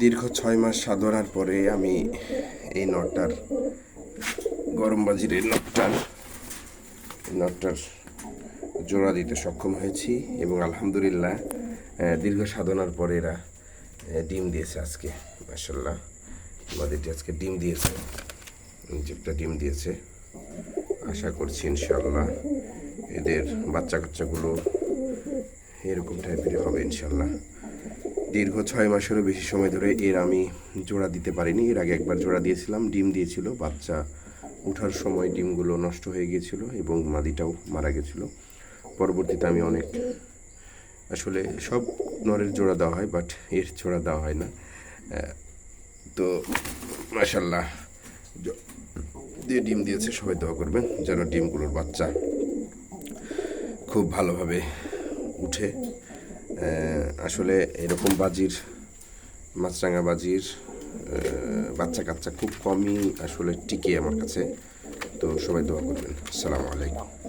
দীর্ঘ ছয় মাস সাধনার পরে আমি এই নটটার, গরম বাজির এই নটটার নটটার জোড়া দিতে সক্ষম হয়েছি এবং আলহামদুলিল্লাহ দীর্ঘ সাধনার পরে এরা ডিম দিয়েছে আজকে মাসাল্লাহ আমাদেরটি আজকে ডিম দিয়েছে একটা ডিম দিয়েছে। আশা করছি ইনশাল্লাহ এদের বাচ্চা কাচ্চাগুলো এরকম টাইপের হবে ইনশাল্লাহ দীর্ঘ ছয় মাসেরও বেশি সময় ধরে এর আমি জোড়া দিতে পারিনি। এর আগে একবার জোড়া দিয়েছিলাম, ডিম দিয়েছিল। বাচ্চা ওঠার সময় ডিমগুলো নষ্ট হয়ে গিয়েছিল এবং মাদিটাও মারা গেছিল। পরবর্তীতে আমি অনেক আসলে সব নরের জোড়া দেওয়া হয়, বাট এর জোড়া দেওয়া হয় না। তো মাসাল্লাহ দিয়ে ডিম দিয়েছে সবাই দোয়া করবেন যেন ডিমগুলোর বাচ্চা খুব ভালোভাবে উঠে। আসলে এরকম বাজির, মাছরাঙা বাজির বাচ্চা কাচ্চা খুব কমই আসলে টিকে আমার কাছে। তো সবাই দোয়া করবেন। আসসালামু আলাইকুম।